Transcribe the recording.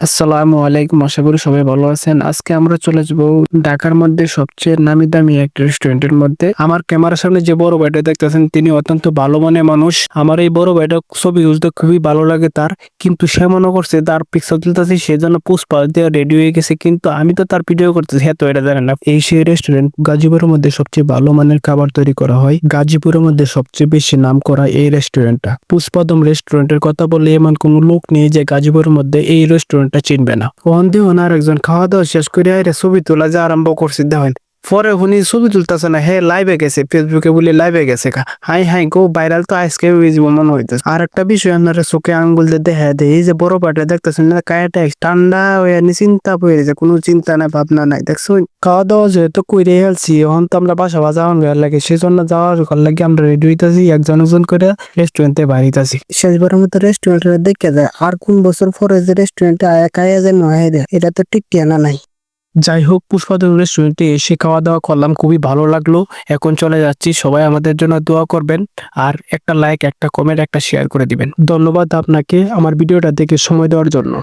আসসালামু আলাইকুম, আশা করি সবাই ভালো আছেন। আজকে আমরা চলে যাব ঢাকার মধ্যে সবচেয়ে নামি দামি একটা রেস্টুরেন্টের মধ্যে। আমার ক্যামেরার সামনে যে বড় ভাইটা দেখতেছেন, তিনি অত্যন্ত ভালো মনে মানুষ। আমার এই বড় ভাইটা ছবি তুলতে খুবই ভালো লাগে তার, কিন্তু সে মনে করছে তার পিক্সেল তুলতেছে সেই জন্য পুষ্পা দিয়ে রেডি হয়ে গেছে। কিন্তু আমি তো তার ভিডিও করতেছি হ্যাঁ তো এটা জানেন না। এই সেই রেস্টুরেন্ট গাজীপুরের মধ্যে সবচেয়ে ভালো মানের খাবার তৈরি করা হয়। গাজীপুরের মধ্যে সবচেয়ে বেশি নাম করা এই রেস্টুরেন্টটা পুষ্পাদম রেস্টুরেন্টের কথা বললে এমন কোনো লোক নেই যে গাজীপুরের মধ্যে এই রেস্টুরেন্টটা চিনবে না। ওখান দিয়ে ওনার একজন খাওয়া দাওয়া শেষ করে আইরে ছবি তোলা যে আরম্ভ করছে, দেখেন। পরে উনি ছবি তুলতেছে না, হে লাইভে গেছে ফেসবুকে বলে লাইভে গেছে হাই হাই গো ভাইরাল তো আজকে হয়ে মনে হইতেছে। আর একটা বিষয় আপনারা চোখে আঙ্গুল দিয়ে দেখা দেয় এই যে বড় পাটা দেখতেছেন না কায়াটা ঠান্ডা হয়ে নি চিন্তা হয়ে গেছে, কোনো চিন্তা নাই, ভাবনা নাই দেখছ খাওয়া দাওয়া যেহেতু কইরে হেলছি এখন তো আমরা বাসা বাজা যাওয়ার লাগে সেই জন্য যাওয়ার ঘর লাগে, আমরা রেডি হইতাছি, একজন একজন করে রেস্টুরেন্টে বাড়িতেছি শেষবারের মতো রেস্টুরেন্টে দেখে যায়, আর কোন বছর পরে যে রেস্টুরেন্টে আয়া খাইয়া যে নয় এটা তো ঠিক ঠিকানা নাই। যাই হোক পুষ্পাদন রেস্টুরেন্টে এসে খাওয়া দাওয়া করলাম, খুবই ভালো লাগল। এখন চলে যাচ্ছি, সবাই আমাদের জন্য দোয়া করবেন। আর একটা লাইক একটা কমেন্ট একটা শেয়ার করে দিবেন। ধন্যবাদ আপনাকে আমার ভিডিওটা দেখে সময় দেওয়ার জন্য।